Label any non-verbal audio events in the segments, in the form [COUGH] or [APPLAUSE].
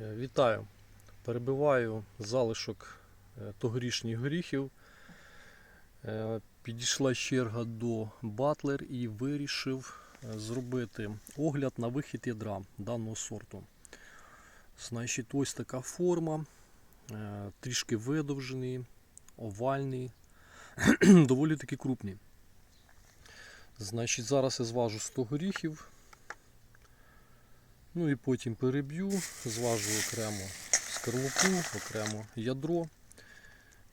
Е, Вітаю! Перебиваю залишок е, тогорічних горіхів. Е, Підійшла черга до Батлер і вирішив зробити огляд на вихід ядра даного сорту. Значить, ось така форма, трішки видовжений, овальний, [CLEARS THROAT] доволі таки крупний. Значить, зараз я зважу 100 горіхів. Ну і потім переб'ю, зважу окремо скорлупу, окремо ядро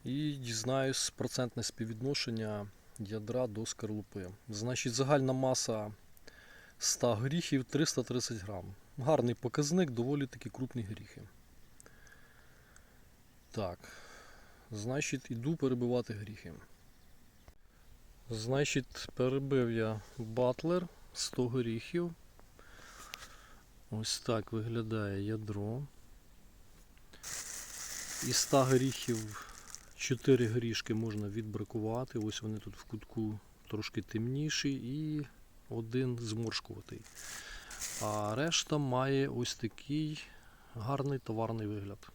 і дізнаюсь процентне співвідношення ядра до скорлупи. Значить, загальна маса 100 горіхів 330 грам. Гарний показник, доволі таки крупні горіхи. Так, значить, іду перебивати горіхи. Значить, перебив я батлер 100 горіхів. Ось так виглядає ядро. Із 100 горіхів 4 горішки можна відбракувати. Ось вони тут в кутку трошки темніші і один зморшкуватий. А решта має ось такий гарний товарний вигляд.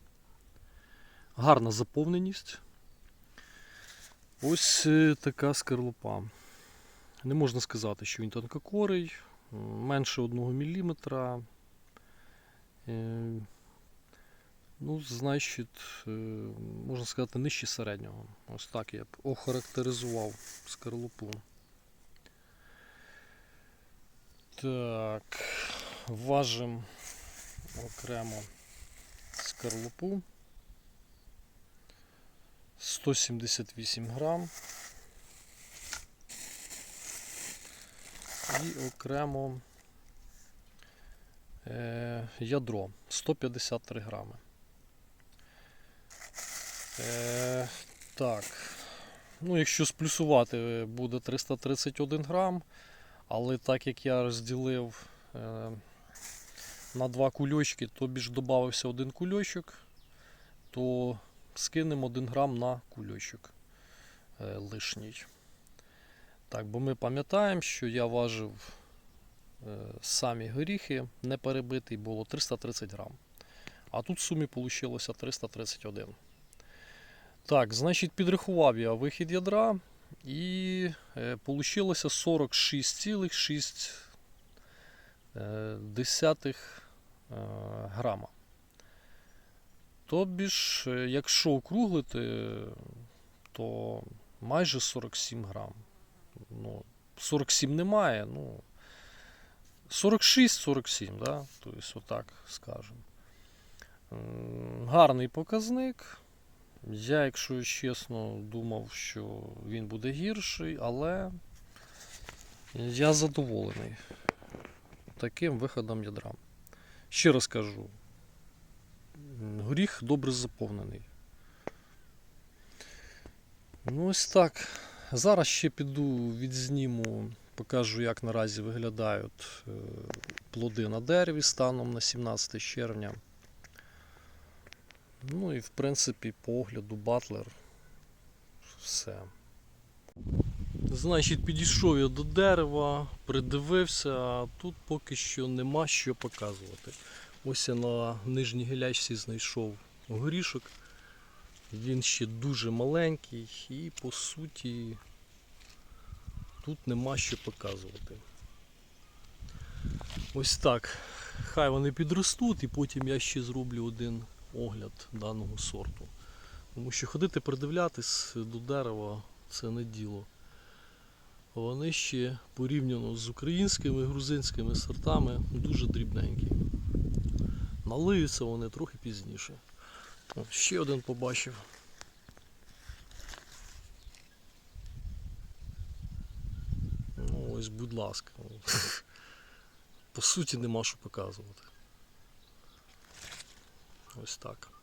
Гарна заповненість. Ось е, така скорлупа. Не можна сказати, що він тонкокорий, менше 1 мм. Е, Ну, значить, е, можна сказати, нижче середнього. Ось так я б охарактеризував скорлупу. Так, важимо окремо скорлупу. 178 грам. І окремо ядро 153 грами. Е, так. Ну, якщо сплюсувати, е, буде 331 грам. Але так як я розділив е, на два кульочки, то більш додався один кульочок, то скинемо 1 грам на кульочок е, лишній. Так, бо ми пам'ятаємо, що я важив е, самі горіхи, не перебитий, було 330 грам. А тут в сумі вийшло 331. Так, значить, підрахував я вихід ядра і е, вийшло 46,6 е, десятих, е, грама. Тобі ж, е, якщо округлити, то майже 47 грам. Ну, 47 немає, ну 46-47, да? тобто отак скажемо. М, Гарний показник. Я, якщо чесно, думав, що він буде гірший, але я задоволений таким виходом ядра. Ще раз кажу, м, горіх добре заповнений. Ну, ось так. Зараз ще піду відзніму, покажу, як наразі виглядають е, плоди на дереві станом на 17 червня. Ну і в принципі по огляду батлер все. Значить, підійшов я до дерева, придивився, а тут поки що нема що показувати. Ось я на нижній гілячці знайшов горішок. Він ще дуже маленький і по суті тут нема що показувати. Ось так. Хай вони підростуть і потім я ще зроблю один огляд даного сорту. Тому що ходити придивлятись до дерева це не діло. Вони ще порівняно з українськими грузинськими сортами дуже дрібненькі. Налиються вони трохи пізніше. Ще один побачив. Ну ось, будь ласка. По суті, нема що показувати. Ось так.